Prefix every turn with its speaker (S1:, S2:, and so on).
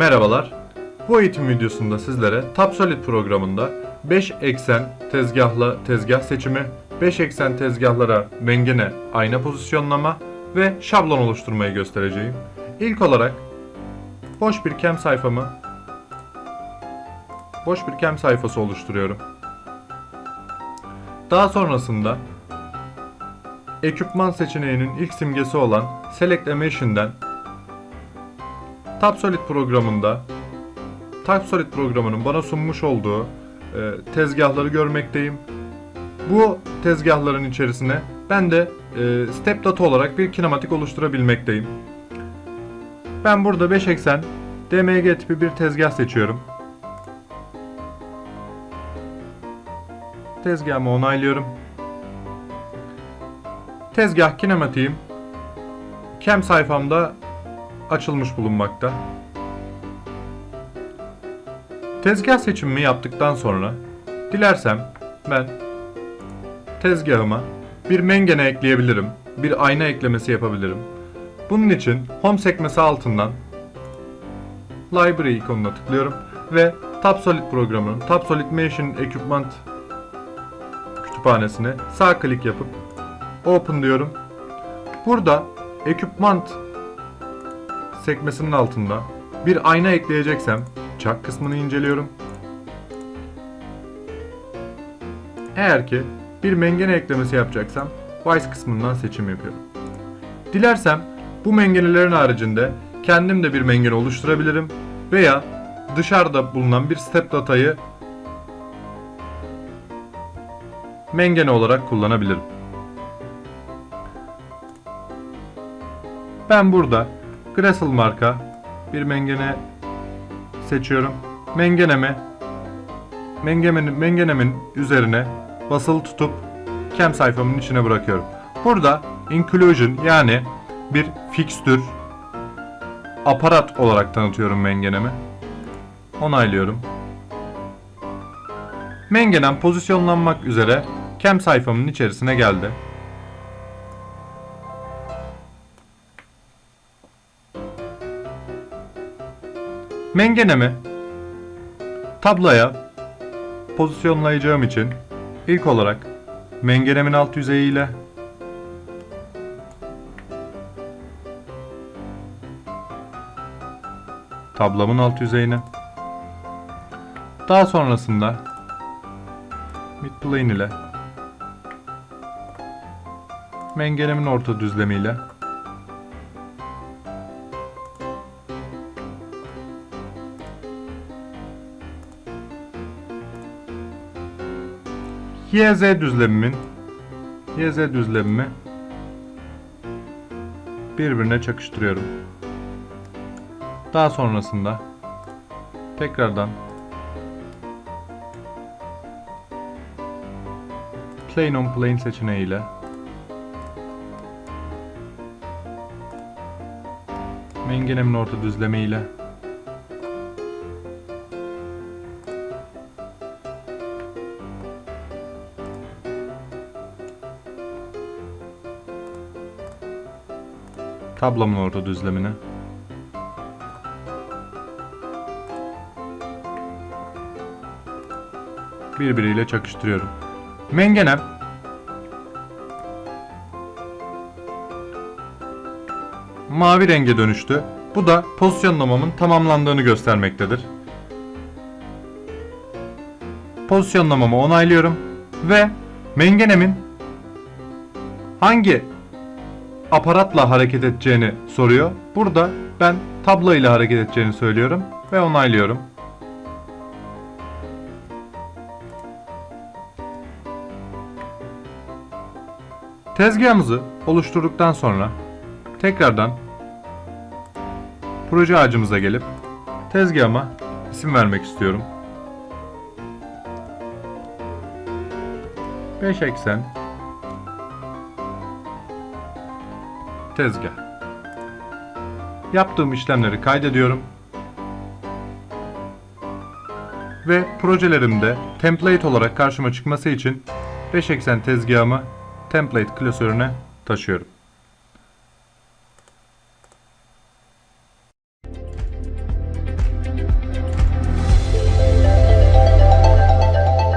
S1: Merhabalar. Bu eğitim videosunda sizlere Tapsolid programında 5 eksen tezgahla tezgah seçimi, 5 eksen tezgahlara mengene ayna pozisyonlama ve şablon oluşturmayı göstereceğim. İlk olarak boş bir kem sayfamı boş bir kem sayfası oluşturuyorum. Daha sonrasında ekipman seçeneğinin ilk simgesi olan Select Emission'den Tapsolid programında Tapsolid programının bana sunmuş olduğu e, tezgahları görmekteyim. Bu tezgahların içerisine ben de e, step data olarak bir kinematik oluşturabilmekteyim. Ben burada 5 eksen DMG tipi bir tezgah seçiyorum. Tezgahımı onaylıyorum. Tezgah kinematiğim Kem sayfamda açılmış bulunmakta. Tezgah seçimimi yaptıktan sonra dilersem ben tezgahıma bir mengene ekleyebilirim. Bir ayna eklemesi yapabilirim. Bunun için Home sekmesi altından Library ikonuna tıklıyorum ve Tapsolid programının Tapsolid Motion Equipment kütüphanesine sağ klik yapıp Open diyorum. Burada Equipment sekmesinin altında bir ayna ekleyeceksem çak kısmını inceliyorum. Eğer ki bir mengene eklemesi yapacaksam Vice kısmından seçim yapıyorum. Dilersem bu mengenelerin haricinde kendim de bir mengene oluşturabilirim veya dışarıda bulunan bir step datayı mengene olarak kullanabilirim. Ben burada Gressel marka bir mengene seçiyorum. Mengenemi mengenemin, mengenemin üzerine basılı tutup kem sayfamın içine bırakıyorum. Burada inclusion yani bir fikstür aparat olarak tanıtıyorum mengenemi. Onaylıyorum. Mengenem pozisyonlanmak üzere kem sayfamın içerisine geldi. Mengenemi tabloya pozisyonlayacağım için ilk olarak mengenemin alt yüzeyiyle tablamın alt yüzeyine daha sonrasında midplane ile mengenemin orta düzlemiyle YZ düzlemimin YZ düzlemimi birbirine çakıştırıyorum. Daha sonrasında tekrardan Plane on Plane seçeneğiyle mengenemin orta düzlemiyle tablomun orta düzlemini birbiriyle çakıştırıyorum. Mengenem mavi renge dönüştü. Bu da pozisyonlamamın tamamlandığını göstermektedir. Pozisyonlamamı onaylıyorum ve mengenemin hangi aparatla hareket edeceğini soruyor. Burada ben tablo ile hareket edeceğini söylüyorum ve onaylıyorum. Tezgahımızı oluşturduktan sonra tekrardan proje ağacımıza gelip tezgahıma isim vermek istiyorum. 5 eksen tezgah. Yaptığım işlemleri kaydediyorum. Ve projelerimde template olarak karşıma çıkması için 5 eksen tezgahımı template klasörüne taşıyorum.